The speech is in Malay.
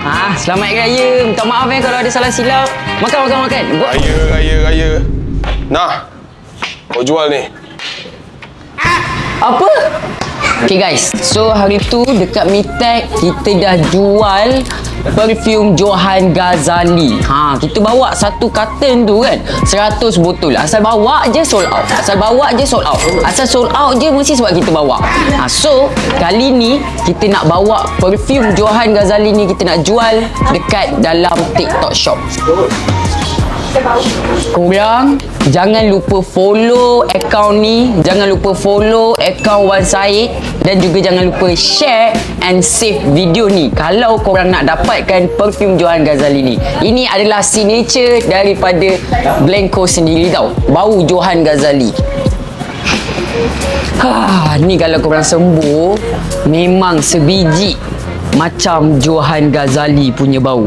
Ah, selamat Raya. Minta maaf eh kalau ada salah silap. Makan, makan, makan. Buat. Raya, raya, raya. Nah, kau jual ni. Apa? Okay guys, so hari tu dekat Mitek kita dah jual perfume Johan Ghazali. Ha, kita bawa satu carton tu kan, 100 botol. Asal bawa je sold out. Asal bawa je sold out. Asal sold out je mesti sebab kita bawa. Ha, so, kali ni kita nak bawa perfume Johan Ghazali ni kita nak jual dekat dalam TikTok shop. Korang jangan lupa follow account ni, jangan lupa follow account Wan Said dan juga jangan lupa share and save video ni kalau korang nak dapatkan perfume Johan Ghazali ni. Ini adalah signature daripada Blanco sendiri tau. Bau Johan Ghazali. Ha, ni kalau korang sembuh memang sebiji macam Johan Ghazali punya bau.